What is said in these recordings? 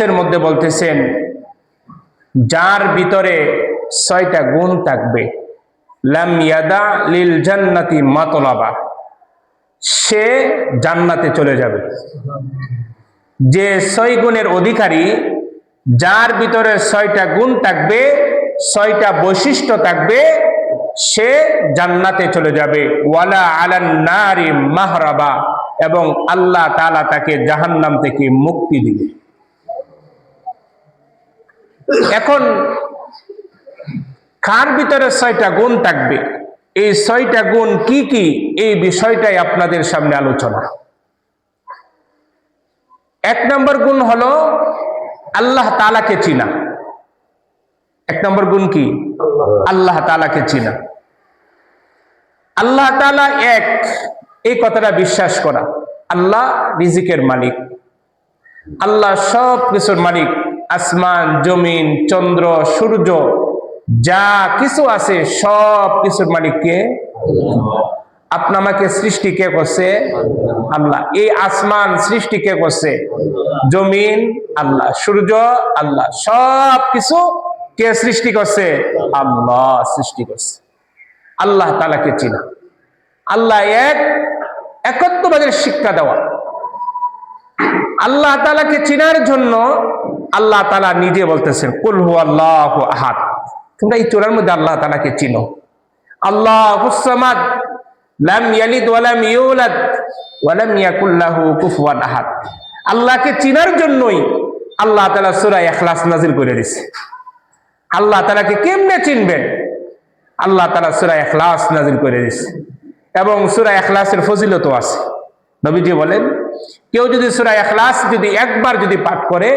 হাদিসের মধ্যে বলতেছেন, যার ভিতরে ছয়টা গুণ থাকবে। লাম ইয়াদা লিল জান্নাতি মাতলাবা। সে জান্নাতে চলে যাবে। যে ছয় গুণের অধিকারী, যার ভিতরে ছয়টা গুণ থাকবে, ছয়টা বৈশিষ্ট্য থাকবে, সে জান্নাতে চলে যাবে। ওয়ালা আলান নারি মাহরাবা। এবং আল্লাহ তালা তাকে জাহান্নাম থেকে মুক্তি দিবে। এখন কার ভিতরে ছয়টা গুণ থাকবে? এই ছয়টা গুণ কি কি? এই বিষয়টাই আপনাদের সামনে আলোচনা। এক নম্বর গুণ হলো আল্লাহ তালাকে চিনা। এক নম্বর গুণ কি? আল্লাহ তালাকে চিনা। আল্লাহ তালা এক, এই কথাটা বিশ্বাস করা। আল্লাহ রিজিকের মালিক। আল্লাহ সব কিছুর মালিক। আসমান, জমিন, চন্দ্র, সূর্য, যা কিছু আছে, সব কিছুর মালিককে আপনা আমাকে সৃষ্টি কে করছে? আল্লাহ। এই আসমান সৃষ্টি কে করছে? জমিন, আল্লাহ। সূর্য, আল্লাহ। সব কিছু কে সৃষ্টি করছে? আল্লাহ সৃষ্টি করছে। আল্লাহ তালাকে চিনা। আল্লাহ এক একত্ববাদের শিক্ষা দেওয়া। আল্লাহ তালাকে চিনার জন্য আল্লাহ তালা নিজে বলতেছেন কুলহু আল্লাহ আহাদ। তোমরা এই চোরার মধ্যে আল্লাহ তালাকে চিনো। আল্লাহ হুসামাদ লাম ইয়ালিদ ওয়ালাম ইউলাদ ওয়ালাম ইয়াকুল্লাহু কুফুয়ান আহাদ। আল্লাহকে চিনার জন্যই আল্লাহ তাআলা সূরা ইখলাস নাজিল করে দিয়েছে আল্লাহ তাআলাকে কেমনে চিনবেন? আল্লাহ তাআলা সূরা ইখলাস নাজিল করে দিয়েছে এবং সূরা ইখলাসের ফজিলতও আছে। নবীজি বলেন, কেউ যদি সুরা এখলাস যদি একবার যদি পাঠ করে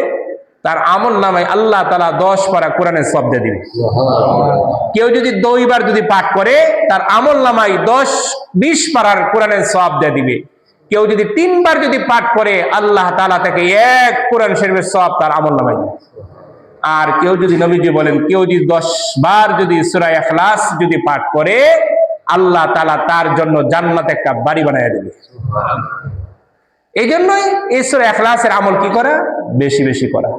তার আমল নামায় আল্লাহ তালা দশ পারা কোরআনের শব্দ দিবে। কেউ যদি দুইবার যদি পাঠ করে তার আমল নামায় দশ বিশ পারার কোরআনের দিয়ে দিবে। কেউ যদি তিনবার যদি পাঠ করে আল্লাহ তালা তাকে এক কোরআন শরীফের সব তার আমল নামায় দিবে। আর কেউ যদি নবীজি বলেন কেউ যদি দশ বার যদি সুরা এখলাস যদি পাঠ করে আল্লাহ তালা তার জন্য জান্নাত একটা বাড়ি বানায় দেবে। এই জন্যই সুরা এখলাসের আমল কি করা? বেশি বেশি করা।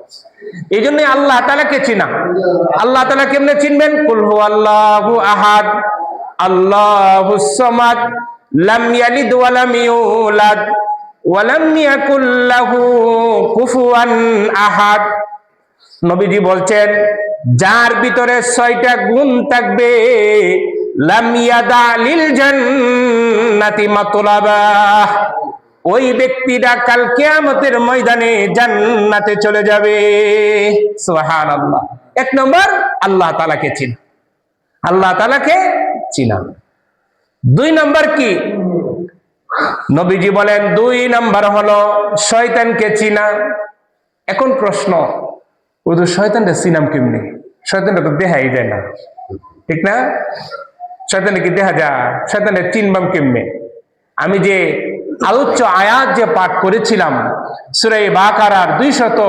এই জন্যই আল্লাহ তালাকে চিনা। আল্লাহ তালা কেমনে চিনবেন? কুলহু আল্লাহু আহাদ আল্লাহু সামাদ আহাদ। নবীজি বলছেন, যার ভিতরে ছয়টা গুণ থাকবে, লাম ইয়াদা লিল জান্নাতি ওই ব্যক্তিটা কাল কেয়ামতের ময়দানে জান্নাতে চলে যাবে। সুহান আল্লাহ এক নম্বর, আল্লাহ তালাকে চিনা। আল্লাহ তালাকে চিনা দুই নম্বর কি? নবীজি বলেন, দুই নম্বর হলো শয়তানকে চিনা। এখন প্রশ্ন, ও তো শয়তানটা চিনাম কেমনি? শয়তানটা তো দেহাই যায় না। ঠিক না? শয়তানে কি দেখা যায়? শয়তানটা চিনবাম কেমনে? আমি যে আলোচ্য আয়াত যে পাঠ করেছিলাম সুরাই বাকারার দুইশত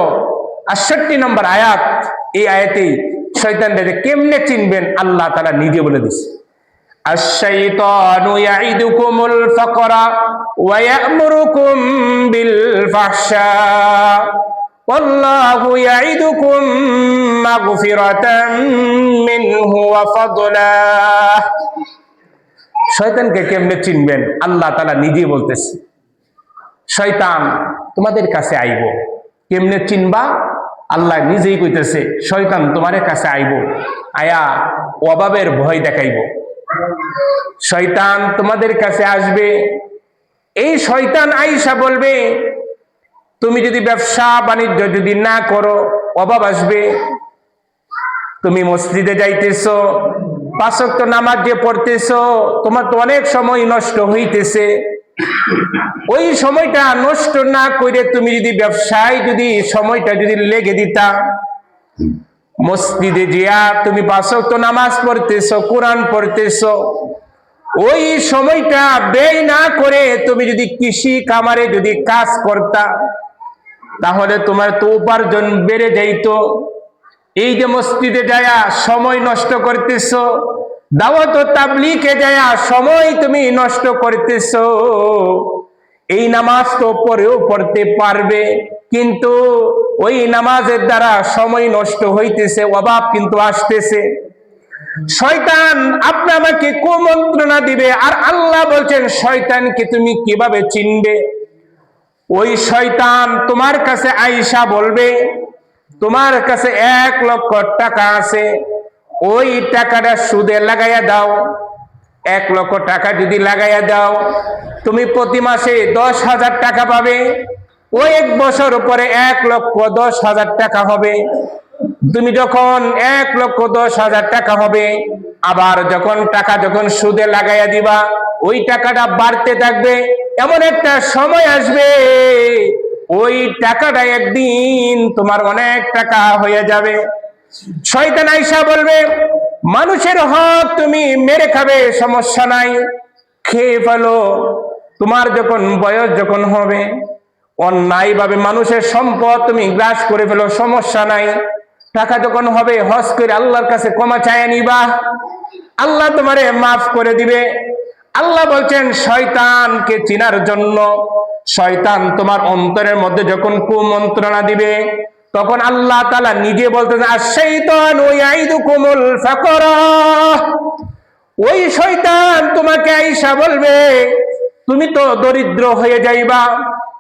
আটষট্টি নম্বর আয়াত এই আয়াতেই শয়তানটাকে কেমনে চিনবেন আল্লাহ তারা নিজে বলে দিছে الشيطان يعدكم الفقر ويأمركم بالفحشاء والله يعدكم مغفرة منه وفضلا শয়তানকে কেমনে চিনবেন? আল্লাহ তালা নিজেই বলতেছে। শয়তান তোমাদের কাছে আইব। কেমনে চিনবা? আল্লাহ নিজেই কইতেছে, শয়তান তোমাদের কাছে আইব। আয়া অভাবের ভয় দেখাইব। শয়তান তোমাদের কাছে আসবে। এই শয়তান আইসা বলবে, তুমি যদি ব্যবসা বাণিজ্য যদি না করো, অভাব আসবে। তুমি মসজিদে যাইতেছো পাঁচক্ত নামাজ যে পড়তেছ, তোমার তো অনেক সময় নষ্ট হইতেছে। ওই সময়টা নষ্ট না করে তুমি যদি ব্যবসায় যদি সময়টা যদি লেগে দিতা, মসজিদে জিয়া তুমি পাঁচক্ত নামাজ পড়তেছো, কোরআন পড়তেছো, ওই সময়টা ব্যয় না করে তুমি যদি কৃষি কামারে যদি কাজ করতা, তাহলে তোমার তো উপার্জন বেড়ে যাইতো। এই যে মসজিদে যায়া সময় নষ্ট করতেছ, দাওয়াত ও তাবলিকে যায়া সময় তুমি নষ্ট করতেছ। এই নামাজ তো পরেও পড়তে পারবে, কিন্তু ওই নামাজের দ্বারা সময় নষ্ট হইতেছে, অভাব কিন্তু আসতেছে। শয়তান আপনি আমাকে কুমন্ত্রণা দিবে, আর আল্লাহ বলছেন, শয়তানকে তুমি কীভাবে চিনবে? ওই শয়তান তোমার কাছে আইসা বলবে তোমার কাছে এক লক্ষ টাকা আছে, ওই টাকাটা সুদে লাগাইয়া দাও। এক লক্ষ টাকা যদি লাগাইয়া দাও, তুমি প্রতি মাসে দশ হাজার টাকা পাবে। ওই এক বছর পরে এক লক্ষ দশ হাজার টাকা হবে। তুমি যখন এক লক্ষ দশ হাজার টাকা হবে, আবার যখন টাকা যখন সুদে লাগাইয়া দিবা, ওই টাকাটা বাড়তে থাকবে। এমন একটা সময় আসবে ওই টাকাটা একদিন তোমার অনেক টাকা হয়ে যাবে। শয়তান আইসা বলবে, মানুষের হক তুমি মেরে খাবে, সমস্যা নাই। খেয়ে ফেলো। তোমার যখন বয়স যখন হবে অন্যায় ভাবে মানুষের সম্পদ তুমি গ্রাস করে ফেলো, সমস্যা নাই। টাকা যখন হবে হজ করে আল্লাহর কাছে ক্ষমা চায় নিবা। আল্লাহ তোমারে মাফ করে দিবে। আল্লাহ বলছেন, শয়তানকে চিনার জন্য শয়তান তোমার অন্তরের মধ্যে যখন কুমন্ত্রণা দিবে, তখন আল্লাহ তালা নিজে বলতেন আর শৈতান ওই আইদু ওই তোমাকে আইসা বলবে, তুমি তো দরিদ্র হয়ে যাইবা।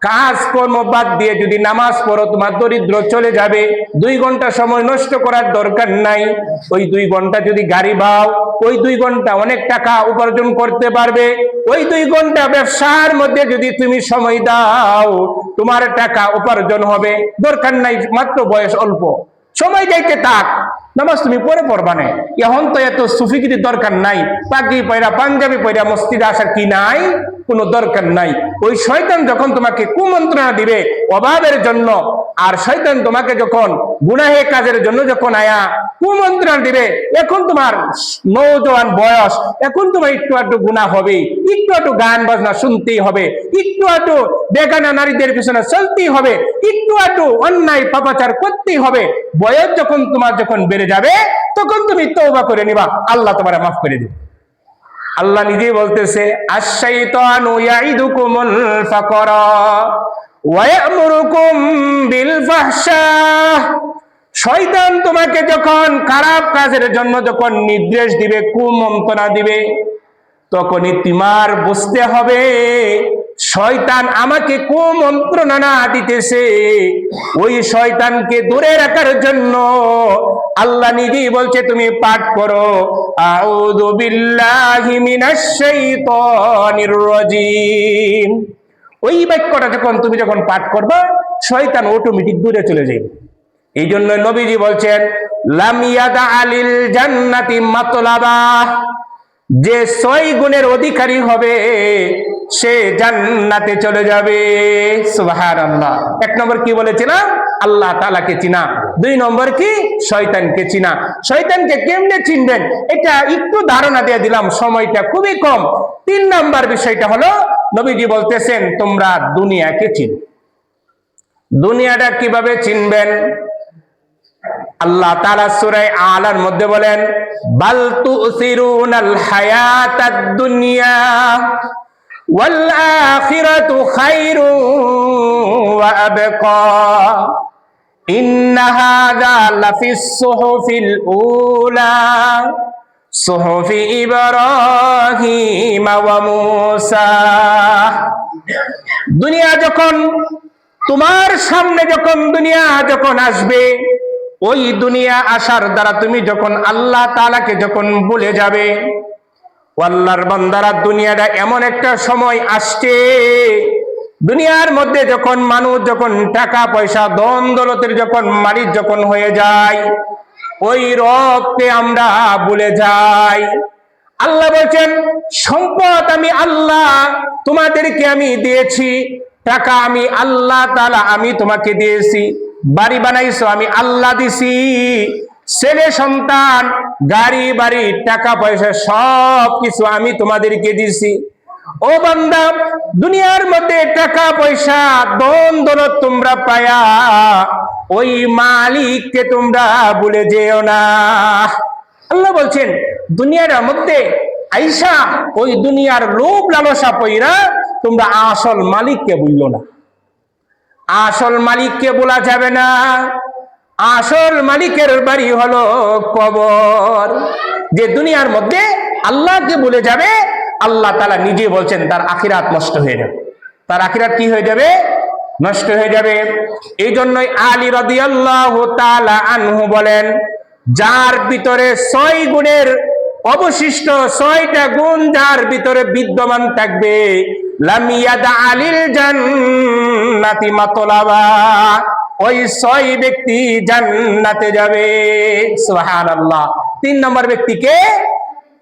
কাজ কর্ম বাদ দিয়ে যদি নামাজ পড়ো, তোমার দরিদ্র চলে যাবে। দুই ঘণ্টা সময় নষ্ট করার দরকার নাই। ওই দুই ঘণ্টা যদি গাড়ি বাও, ওই দুই ঘণ্টা অনেক টাকা উপার্জন করতে পারবে। ওই দুই ঘণ্টা ব্যবসার মধ্যে যদি তুমি সময় দাও, তোমার টাকা উপার্জন হবে। দরকার নাই, মাত্র বয়স অল্প। সময় যাইতে থাক। নামাজ তুমি পরে পড়বা না। এখন তো এত সুফিগিরির দরকার নাই। পাগি পয়রা, পাঞ্জাবি পয়রা মসজিদে আসার কি নাই? কোনো দরকার নাই। ওই শয়তান যখন তোমাকে কুমন্ত্রণা দিবে অভাবের জন্য, আর শয়তান তোমাকে যখন গুনাহে কাজের জন্য যখন আয়া কুমন্ত্রণা দিবে, এখন তোমার নৌজওয়ান বয়স, এখন তোমার একটু একটু গুণা হবে। একটু একটু গান বাজনা শুনতেই হবে। একটু একটু বেগানা নারীদের পিছনে চলতেই হবে। একটু একটু অন্যায় পাপাচার করতেই হবে। বয়স যখন তোমার যখন বেড়ে যাবে, তখন তুমি তৌবা করে নিবা। আল্লাহ তোমার মাফ করে দিবে। আল্লাহ নিজেই বলতেছে শয়তান তোমাকে যখন খারাপ কাজের জন্য যখন নির্দেশ দিবে, কুমন্ত্রণা দিবে, তখনই তোমার বুঝতে হবে শয়তান আমাকে কুমন্ত্রণা না দিতেছে। ওই শয়তানকে দূরে রাখার জন্য আল্লাহ নিজেই বলছে, তুমি পাঠ করো। আউযু বিল্লাহি মিনাশ শাইতানির রাজিম। ওই বাক্যটা যখন তুমি যখন পাঠ করবা, শয়তান অটোমেটিক দূরে চলে যাবে এই জন্য নবীজি বলছেন, লাম ইয়াদা আলিল জান্নাতি মাতলাবা। যে ছয় গুণের অধিকারী হবে সে জান্নাতে চলে যাবে। সুবাহার আল্লাহ এক নম্বর কি বলেছিলাম আল্লাহ তালাকে চিনা। দুই নম্বর কি? শয়তানকে চিনা। শয়তানকে কেমনে চিনবেন? এটা একটু ধারণা দিয়ে দিলাম, সময়টা খুবই কম। তিন নম্বর বিষয়টা হলো, নবীজি বলতেছেন, তোমরা দুনিয়াকে চিনো। দুনিয়াটা কীভাবে চিনবেন? আল্লাহ তালা সুরাই আলার মধ্যে বলেন, বাল তুসিরুনাল হায়াতাদ দুনিয়া। ওয়া আবকা। ইন্না হাযা লাফিস সুহুফিল উলা। সুহুফি ইব্রাহিম ওয়া মূসা। দুনিয়া যখন, তোমার সামনে যখন দুনিয়া যখন আসবে, ওই দুনিয়া আসার দ্বারা তুমি যখন আল্লাহ তালাকে যখন ভুলে যাবে আল্লাহর বান্দারা, দুনিয়াটা এমন একটা সময় আসছে। দুনিয়ার মধ্যে যখন মানুষ যখন টাকা, পয়সা দন যখন মালিক যখন হয়ে যায়, ওই রবকে আমরা ভুলে যাই। আল্লাহ বলছেন, সম্পদ আমি আল্লাহ তোমাদেরকে আমি দিয়েছি, টাকা আমি আল্লাহ তালা আমি তোমাকে দিয়েছি, বাড়ি বানাইছো আমি আল্লাহ দিছি। ছেলে, সন্তান, গাড়ি, বাড়ি, টাকা, পয়সা, সব কিছু আমি তোমাদেরকে দিছি ও বান্দা, দুনিয়ার মধ্যে টাকা, পয়সা দন দৌলত তোমরা পায়া। ওই মালিককে তোমরা ভুলে যেও না। আল্লাহ বলছেন, দুনিয়ার মধ্যে আইসা, ওই দুনিয়ার লোভ লালসা পইরা তোমরা আসল মালিককে বুঝলো না। আসল মালিককে বলা যাবে না। আসল মালিকের বাড়ি হলো কবর। যে দুনিয়ার মধ্যে আল্লাহকে বলে যাবে, আল্লাহ তালা নিজে বলছেন, তার আখিরাত নষ্ট হয়ে যাবে। তার আখিরাত কি হয়ে যাবে? নষ্ট হয়ে যাবে। এই জন্যই আলী রাদিয়াল্লাহু তাআলা আনহু বলেন, যার ভিতরে ছয় গুণের অবশিষ্ট ছয়টা গুণ, যার ভিতরে বিদ্যমান থাকবে লামিয়াদা আলিল জান্নাতি মাতলাবা। ওই ছয় ব্যক্তি জান্নাতে যাবে। সোহান আল্লাহ তিন নম্বর ব্যক্তিকে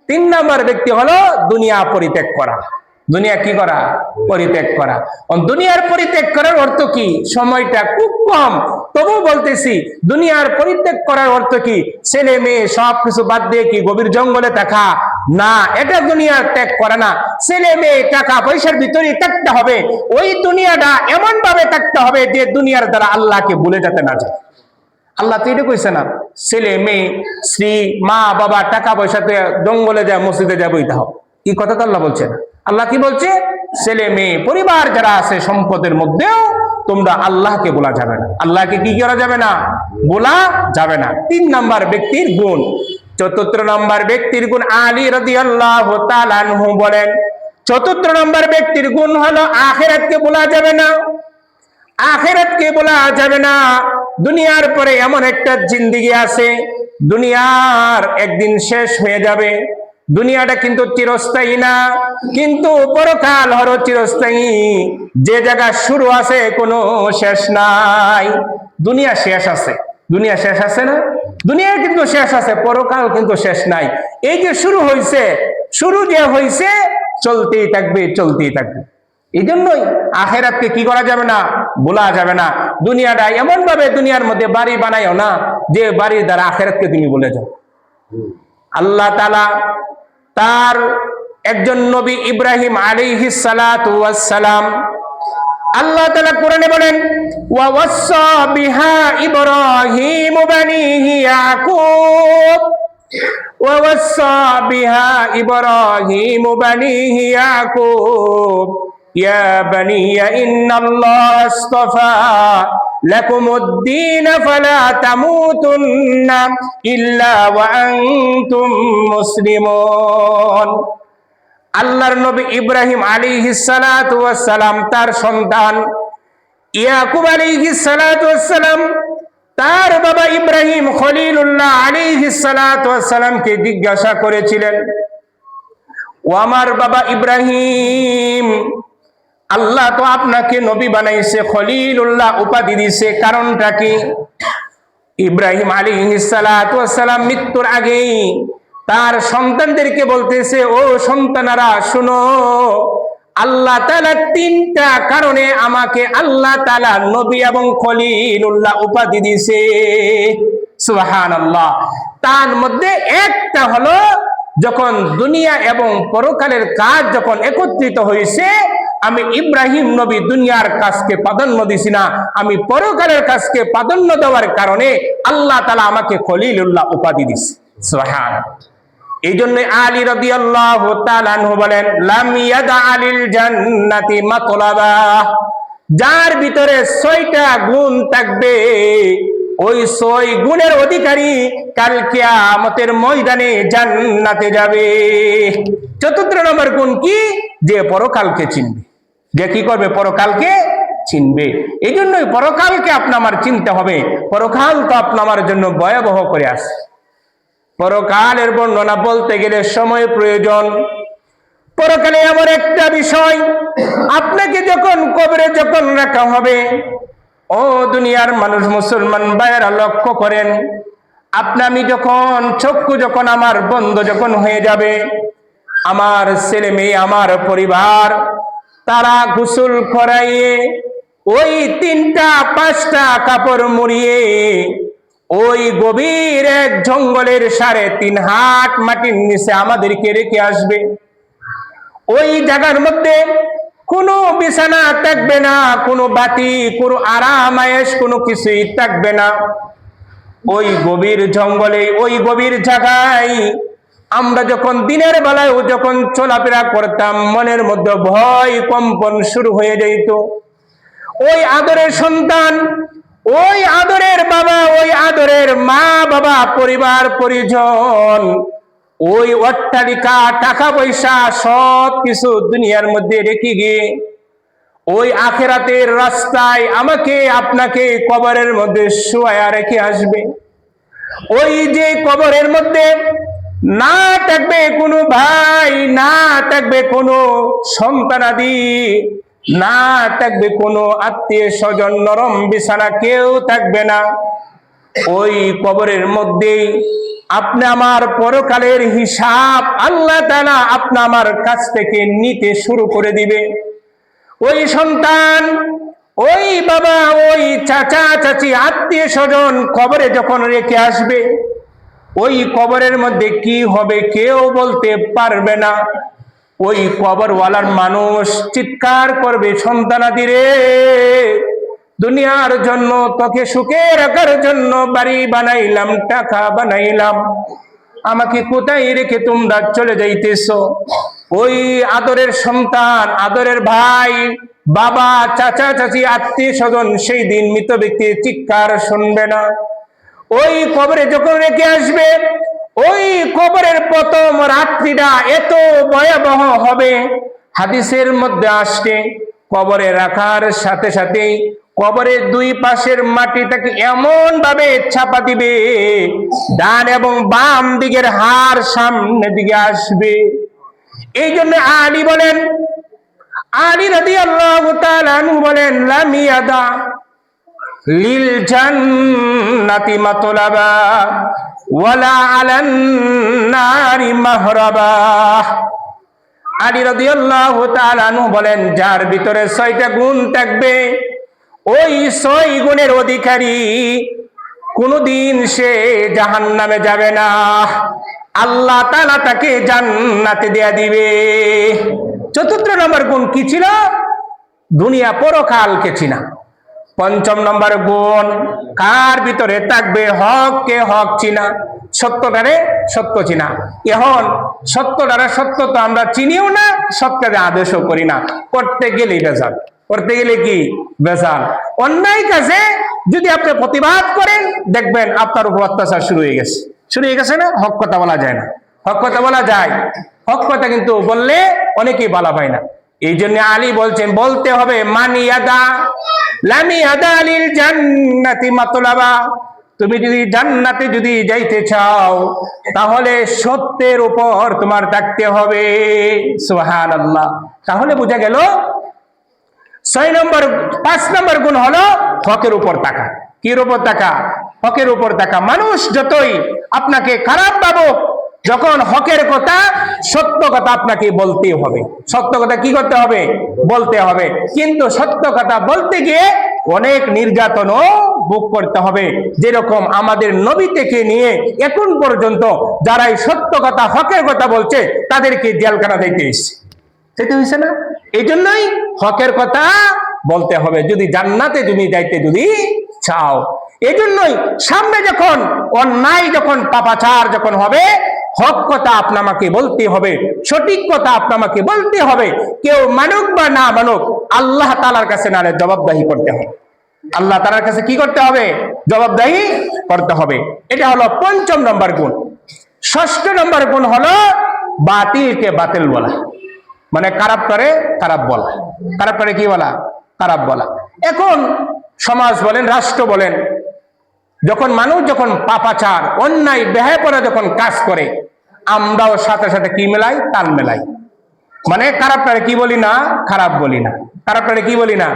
তিন নম্বর ব্যক্তি হলো দুনিয়া পরিত্যাগ করা। দুনিয়া কি করা? পরিত্যাগ করা। দুনিয়ার পরিত্যাগ করার অর্থ কি? সময়টা খুব কম। তবু বলতেছি, দুনিয়ার পরিত্যাগ করার অর্থ কি? ছেলে, মেয়ে, সব কিছু বাদ দিয়ে কি গভীর জঙ্গলে থাকা? না, এটা দুনিয়ার ত্যাগ করে না। ছেলে, মেয়ে, টাকা পয়সার ভিতরে থাকতে হবে। ওই দুনিয়াটা এমন ভাবে থাকতে হবে যে দুনিয়ার দ্বারা আল্লাহকে ভুলে যেতে না যায়। আল্লাহ তো এটা কইছে না, ছেলে, মেয়ে, স্ত্রী, মা, বাবা, টাকা পয়সাতে জঙ্গলে যায়, মসজিদে যায়, বইতে হবে কি কথা তো আল্লাহ বলছে না আল্লাহ কি বলছে? ছেলে মেয়ে, পরিবার যারা আছে সম্পদের মধ্যেও তোমরা আল্লাহকে বলা যাবে না। আল্লাহকে কি করা যাবে না? বলা যাবে না। তিন নাম্বার ব্যক্তির গুণ। চতুর্থ নম্বর ব্যক্তির গুণ আলী রদি আল্লাহ বলেন, চতুর্থ নম্বর ব্যক্তির গুণ হলো আখেরাতকে বলা যাবে না। আখেরাতকে বলা যাবে না। দুনিয়ার পরে এমন একটা জিন্দিগি আছে, দুনিয়ার একদিন শেষ হয়ে যাবে। দুনিয়াটা কিন্তু চিরস্থায়ী না, কিন্তু পরকাল হর চিরস্থায়ী। যে জায়গা শুরু আছে, কোনো শেষ নাই। দুনিয়া শেষ আছে। দুনিয়া শেষ আছে না? দুনিয়া কিন্তু শেষ আছে পরকাল কিন্তু শেষ নাই। এই যে শুরু হয়েছে শুরু যে হয়েছে চলতেই থাকবে চলতেই থাকবে। এই জন্যই আখেরাতকে কি করা যাবে না? বলা যাবে না। দুনিয়াটা এমন ভাবে দুনিয়ার মধ্যে বাড়ি বানাইও না, যে বাড়ির দ্বারা আখেরাতকে তুমি বলে যাও। আল্লাহ তালা তার একজন নবী ইব্রাহিম আলিহি সালাম আল্লাহ তালা কোরআনে বলেন ইব্রাহিম ইব্রাহিম ইয়া বনিয়া ইন্নাল্লাহ بها إبراهيم بنيه يعقوب يا بني إن الله اصطفى لكم الدين فلا تموتن إلا وأنتم مسلمون আল্লাহর নবী ইব্রাহিম আলী সালাম তার সন্তান ইয়াকুব আলী সালাম তার বাবা ইব্রাহিম খলিলুল্লাহ আলী সালামকে জিজ্ঞাসা করেছিলেন ও আমার বাবা ইব্রাহিম আল্লাহ তো আপনাকে নবী বানাইছে, খলিলুল্লাহ উপাধি দিছে। কারণটা কি? ইব্রাহিম আলী সালাম মৃত্যুর আগেই তার সন্তানদেরকে বলতেছে, ও সন্তানারা, শুনো, আল্লাহ তালা তিনটা কারণে আমাকে আল্লাহ তালা নবী এবং খলিলুল্লাহ উপাধি দিছে। সুহান আল্লাহ তার মধ্যে একটা হলো, যখন দুনিয়া এবং পরকালের কাজ যখন একত্রিত হয়েছে আমি ইব্রাহিম নবী দুনিয়ার কাজকে প্রাধান্য দিছি না, আমি পরকালের কাজকে প্রাধান্য দেওয়ার কারণে আল্লাহ তালা আমাকে খলিলুল্লাহ উপাধি দিছে। সুহান এই জন্য আলী রবি বলেন যার ভিতরে ছয়টা গুণ থাকবে, ওই ছয় গুণের অধিকারী কাল কিয়ামতের ময়দানে জান্নাতে যাবে। চতুর্থ নম্বর গুণ কি? যে পরকালকে চিনবে। যে কি করবে? পরকালকে চিনবে। এই জন্যই পরকালকে আপনার চিনতে হবে। পরকাল তো আপনার জন্য ভয়াবহ করে আসে পরকালের বর্ণনা বলতে গেলে সময় প্রয়োজন। পরকালে আমার একটা বিষয়, আপনাকে যখন কবরে যখন রাখা হবে, ও দুনিয়ার মানুষ মুসলমান ভাইয়েরা লক্ষ্য করেন, আপনি আমি যখন, চক্ষু যখন আমার বন্ধ যখন হয়ে যাবে, আমার ছেলে মেয়ে, আমার পরিবার তারা গোসল করাইয়ে ওই তিনটা পাঁচটা কাপড় মুড়িয়ে ওই গভীর এক জঙ্গলের সাড়ে তিন হাট মাটির নিচে আমাদেরকে রেখে আসবে। ওই জায়গার মধ্যে কোনো বিছানা থাকবে না, কোনো বাতি, কোনো আরাম আয়েস কোনো কিছুই থাকবে না। ওই গভীর জঙ্গলে, ওই গভীর জায়গায় আমরা যখন দিনের বেলায় যখন চলাফেরা করতাম, মনের মধ্যে ভয়, কম্পন শুরু হয়ে যেত। ওই আদরের সন্তান, ওই আদরের বাবা, ওই আদরের মা, বাবা, পরিবার, পরিজন, ওই অট্টালিকা, টাকা পয়সা, সব কিছু দুনিয়ার মধ্যে রেখে গিয়ে, ওই আখেরাতের রাস্তায় আমাকে, আপনাকে কবরের মধ্যে শোয়া রেখে আসবে। ওই যে কবরের মধ্যে না থাকবে কোনো ভাই, না থাকবে কোনো সন্তানাদি, না থাকবে কোনো আত্মীয় স্বজন, নরম বিছানা কেউ থাকবে না। ওই কবরের মধ্যেই আপনি আমার পরকালের হিসাব আল্লাহ তাআলা আপনি আমার কাছ থেকে নিতে শুরু করে দিবে। ওই সন্তান, ওই বাবা, ওই চাচা, চাচি, আত্মীয় স্বজন কবরে যখন রেখে আসবে ওই কবরের মধ্যে কি হবে কেউ বলতে পারবে না। ওই কবরওয়ালার মানুষ চিৎকার করবে সন্তানাদি রে দুনিয়ার জন্য তোকে সুখে রাখার জন্য বাড়ি বানাইলাম, টাকা বানাইলাম। আমাকে কোথায় রেখে তোমরা চলে যাইতেছ? ওই আদরের সন্তান, আদরের ভাই, বাবা, চাচা, চাচি আত্মীয় স্বজন সেই দিন মৃত ব্যক্তির চিৎকার শুনবে না। ওই কবরে যখন রেখে আসবে, ওই কবরের প্রথম রাত্রিটা এত ভয়াবহ হবে। হাদিসের মধ্যে আসছে, কবরে রাখার সাথে সাথে কবরের দুই পাশের মাটিটাকে এমন ভাবে চাপা দিবে, ডান এবং বাম দিকের হার সামনে দিকে আসবে। এই জন্য আলী বলেন, আলী রাদি আল্লাহ বলেন, লামিয়াদা জান্নাতি মাতলাবা, ওয়ালা আলান নারি মাহরাবা। আলী রাদিয়াল্লাহু তাআলা আনহু বলেন, যার ভিতরে ছয়টা গুণ থাকবে, ওই ছয় গুণের অধিকারী কোনদিন সে জাহান্নামে যাবে না। আল্লাহ তাআলা তাকে জান্নাতে দেয়া দিবে। চতুর্থ নম্বর গুণ কি ছিল? দুনিয়া পরকালকে চিনা। পঞ্চম নম্বর গুণ, কার ভিতরে থাকবে হক, কে হক চিনা? সত্যটারে সত্য চিনা। এখন সত্যটারে সত্য তো আমরা চিনিও না সত্যকে আদেশও করি না। করতে গেলেই বেজাল করতে গেলে কি? বেজাল অন্যায় কাজে যদি আপনি প্রতিবাদ করেন, দেখবেন আপনার উপর অত্যাচার শুরু হয়ে গেছে। শুরু হয়ে গেছে না? হক কথা বলা যায় না। হক কথা বলা যায়। হক কথা কিন্তু বললে অনেকেই বলা পায় না। এই জন্য আলী বলছেন, বলতে হবে, মানি আদা লামি আদা আলিল জান্নাতি মাতলাবা। তুমি যদি জান্নাতে যদি যাইতে চাও, তাহলে সত্যের উপর তোমার থাকতে হবে। সোহান আল্লাহ তাহলে বোঝা গেল, ছয় নম্বর, পাঁচ নম্বর গুণ হলো হকের উপর টাকা কির উপর টাকা হকের উপর টাকা মানুষ যতই আপনাকে খারাপ ভাবুক যখন হকের কথা, সত্য কথা আপনাকে বলতে হবে। সত্য কথা কি করতে হবে? বলতে হবে। কিন্তু সত্য কথা বলতে গিয়ে অনেক নির্যাতনও বুক করতে হবে। যেরকম আমাদের নবী থেকে নিয়ে এখন পর্যন্ত যারা এই সত্য কথা, হকের কথা বলছে, তাদেরকে জেলখানা দিতে এসছে। সেটা হয়েছে না? এই জন্যই হকের কথা বলতে হবে। যদি জান্নাতে তুমি যাইতে যদি চাও। এই জন্যই সামনে যখন অন্যায় যখন পাপাচার যখন হবে হক কথা আপনাকে বলতে হবে, সঠিক কথা আপনাকে বলতে হবে। কেউ মানুক বা না মানুক, আল্লাহ তালার কাছে নারে জবাবদাহি করতে হবে। আল্লাহ তালার কাছে কি করতে হবে? জবাবদাহি করতে হবে। এটা হলো পঞ্চম নম্বর গুণ। ষষ্ঠ নম্বর গুণ হলো বাতিলকে বাতিল বলা। মানে খারাপ করে খারাপ বলা। খারাপ করে কি বলা? খারাপ বলা। এখন সমাজ বলেন, রাষ্ট্র বলেন যখন মানুষ যখন পাপাচার, অন্যায় বেহায়পনা যখন কাজ করে, আমরাও সাথে সাথে কি মেলাই? তাল মেলাই। মানে খারাপটারে কি বলি না? খারাপ বলি না। খারাপটারে কি বলি না?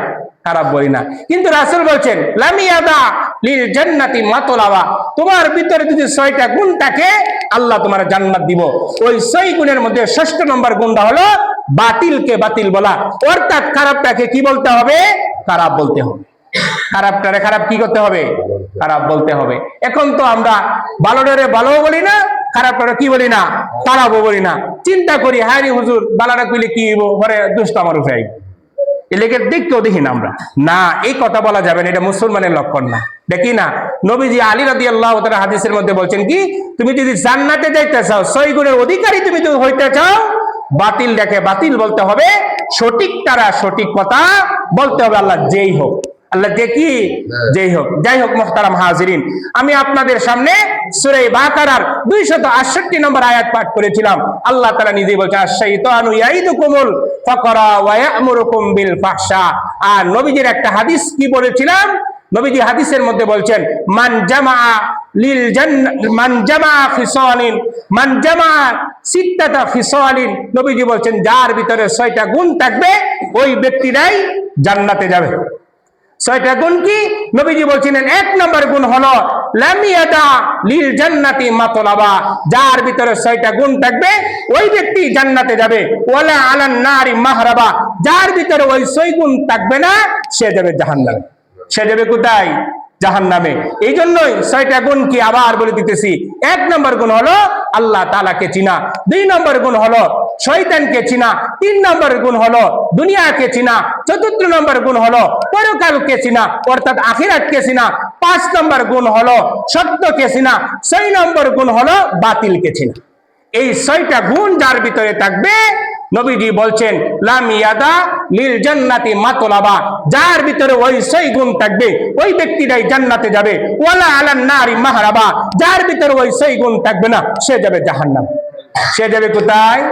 খারাপ বলি না। কিন্তু রাসুল বলছেন লামিয়াদা লিল জান্নাতি মাতলাবা তোমার ভিতরে যদি ছয়টা গুণ থাকে, আল্লাহ তোমার জান্নাত দিব। ওই ছয় গুণের মধ্যে ষষ্ঠ নম্বর গুণটা হলো বাতিলকে বাতিল বলা। অর্থাৎ খারাপটাকে কি বলতে হবে? খারাপ বলতে হবে। খারাপটারে খারাপ কি করতে হবে? খারাপ বলতে হবে। এখন তো আমরা ভালোটারে ভালো বলি না, খারাপটারে কি বলি না? খারাপও বলি না। চিন্তা করি হারি হুজুর বালাটা কইলে কি ঘরে দুষ্ট আমার উঠে আইব। এলেকে দেখতেও দেখি না আমরা। না, এই কথা বলা যাবে না, এটা মুসলমানের লক্ষণ না। দেখি না, নবীজি আলী রাদি আল্লাহ হাদিসের মধ্যে বলছেন কি, তুমি যদি জান্নাতে যাইতে চাও, ছয় গুণের অধিকারী তুমি যদি হইতে চাও, বাতিল দেখে বাতিল বলতে হবে, সঠিক তারা সঠিক কথা বলতে হবে আল্লাহ যেই হোক। আল্লাহ যে কি? যেই হোক যাই হোক মোহতারাম হাজিরিন। আমি আপনাদের সামনে সুরে বাকারার দুইশত আটষট্টি নম্বর আয়াত পাঠ করেছিলাম। আল্লাহ তারা নিজেই বলছে ফাকরা ওয়া ইয়ামুরুকুম বিল ফাহশা। আর নবীজির একটা হাদিস কি বলেছিলাম? নবীজি হাদিসের মধ্যে বলছেন মান জামা লিল মান জামা ফিসালিন মান জামা সিত্তাতা ফিসালিন। নবীজি বলছেন যার ভিতরে ছয়টা গুণ থাকবে ওই ব্যক্তিরাই জান্নাতে যাবে। ছয়টা গুণ কি? নবীজি বলছিলেন, এক নম্বর গুণ হলো লিল জান্নাতি মাতলাবা। যার ভিতরে ছয়টা গুণ থাকবে, ওই ব্যক্তি জান্নাতে যাবে। ওয়ালা আলান নারি মাহরাবা। যার ভিতরে ওই ছয় গুণ থাকবে না, সে যাবে জাহান্নামে। সে যাবে কোথায়? জাহান নামে এই জন্যই ছয়টা গুণ কি আবার বলে দিতেছি। এক নম্বর গুণ হলো, আল্লাহ তালাকে চিনা। দুই নম্বর গুণ হলো শয়তানকে চিনা। তিন নম্বর গুণ হলো দুনিয়াকে চিনা। চতুর্থ নম্বর গুণ হলো পরকালকে চিনা। অর্থাৎ আখিরাতকে চিনা। পাঁচ নম্বর গুণ হলো সত্যকে চিনা। ছয় নম্বর গুণ হলো বাতিলকে চিনা। এই ছয়টা গুণ যার ভিতরে থাকবে, নবীজি বলছেন লামিয়াদা লিল জান্নাতি মাতলাবা। যার ভিতরে ওই ছয় গুণ থাকবে, ওই ব্যক্তিটাই জান্নাতে যাবে। ওয়ালা আলান নারি মাহরাবা। যার ভিতরে ওই ছয় গুণ থাকবে না, সে যাবে জাহান্নাম। সে যাবে কোথায়?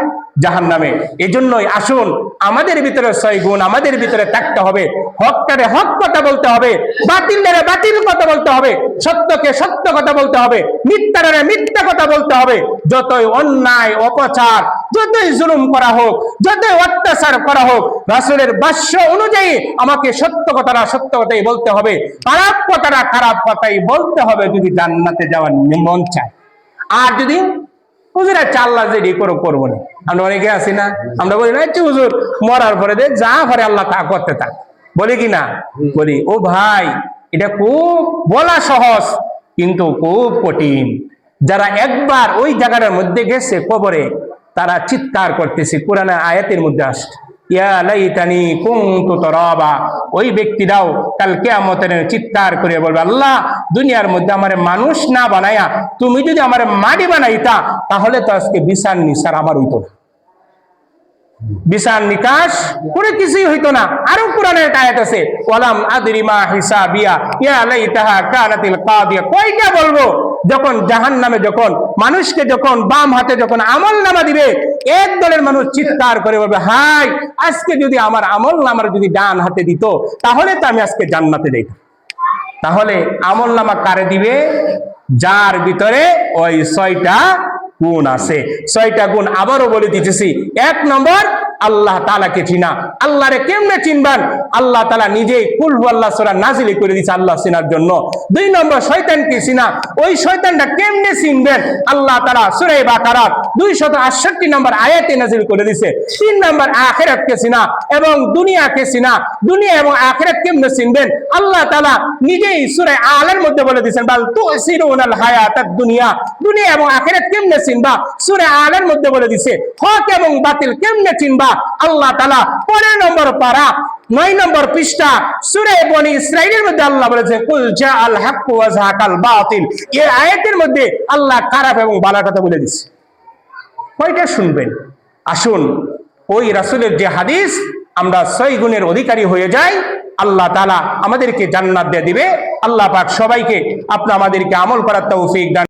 জাহান নামে এই জন্যই আসুন, আমাদের ভিতরে ছয় গুণ, আমাদের ভিতরে থাকতে হবে। হকটারে হক কথা বলতে হবে বাতিলের বাতিল কথা বলতে হবে, সত্যকে সত্য কথা বলতে হবে মিথ্যারে মিথ্যা কথা বলতে হবে। যতই অন্যায়, অপচার, যতই জুলুম করা হোক, যতই অত্যাচার করা হোক, রাসুলের বাস্য অনুযায়ী আমাকে সত্য কথাটা সত্য কথাই বলতে হবে। খারাপ কথাটা খারাপ কথাই বলতে হবে যদি জান্নাতে যাওয়ার মন চায়। আর যদি হুজুর আচ্ছা আল্লাহ যে করো করব না। আমরা অনেকে আসি না আমরা বলি না হুজুর মরার পরে দে যা করে আল্লাহ তা করতে থাক। বলি কি না? বলি ও ভাই এটা খুব বলা সহজ কিন্তু খুব কঠিন। যারা একবার ওই জায়গাটার মধ্যে গেছে কবরে তারা চিৎকার করতেছে কোরআনের আয়াতের মধ্যে আসছে। ওই ব্যক্তিরাও কাল কিয়ামতের চিৎকার করে বলবে, আল্লাহ, দুনিয়ার মধ্যে আমার মানুষ না বানায়া, তুমি যদি আমার মাটি বানাইতা, তাহলে তো আজকে বিশাল নিসার আমার হইতো না। বিচার নিকাশ কোনো কিছুই হইতো না। আরও কোরআনের একটা আয়াত আছে, ওয়ালাম আদরিমা হিসাবিয়া, ইয়া লাইতাহা কানাতিল কাদিয়া। কয়টা বলব? যখন জাহান নামে যখন, মানুষকে যখন বাম হাতে যখন আমল নামা দিবে, এক দলের মানুষ চিৎকার করে বলবে, হাই, আজকে যদি আমার আমল নামার যদি ডান হাতে দিত, তাহলে তো আমি আজকে জান্নাতে যাইতাম। তাহলে আমল নামা কারে দিবে? যার ভিতরে ওই ছয়টা গুণ আছে। ছয়টা গুণ আবারও বলে দিতেছি। এক নম্বর আল্লাহ তালাকে চিনা। আল্লাহরে কেমনে চিনবেন? আল্লাহ তালা নিজেই কুলহু আল্লাহ সোরা নাজিলি করে দিচ্ছে আল্লাহ চিনার জন্য। দুই নম্বর শয়তানকে চিনা? ওই শয়তানটা কেমনে চিনবেন? আল্লাহ তালা সুরে বাকারাত দুই শত আটষট্টি নম্বর আয়াতে নাজিল করে দিছে তিন নম্বর, আখেরাতকে চিনা এবং দুনিয়াকে চিনা। দুনিয়া এবং আখেরাত কেমনে চিনবেন? আল্লাহ তালা নিজেই সুরে আলের মধ্যে বলে দিয়েছেন, বাল তু সিরুনাল হায়াত দুনিয়া। দুনিয়া এবং আখেরাত কেমনে চিনবা? সুরে আলের মধ্যে বলে দিছে হক এবং বাতিল কেমনে চিনবা? আল্লাহ তালা পনেরো নম্বর পারা, নয় নম্বর পৃষ্ঠা, সুরে বনি ইসরাইলের মধ্যে আল্লাহ বলেছে, কুল জা আল হাক্কু ওয়া যাহাকাল বাতিল। এই আয়াতের মধ্যে আল্লাহ খারাপ এবং ভালো কথা বলে দিছে। কয়টা শুনবেন? আসুন, ওই রাসূলের যে হাদিস, আমরা ছয় গুণের অধিকারী হয়ে যাই, আল্লাহ তালা আমাদেরকে জান্নাত দিয়ে দিবে। আল্লাহ পাক সবাইকে আপনি আমাদেরকে আমল করার তৌফিক দান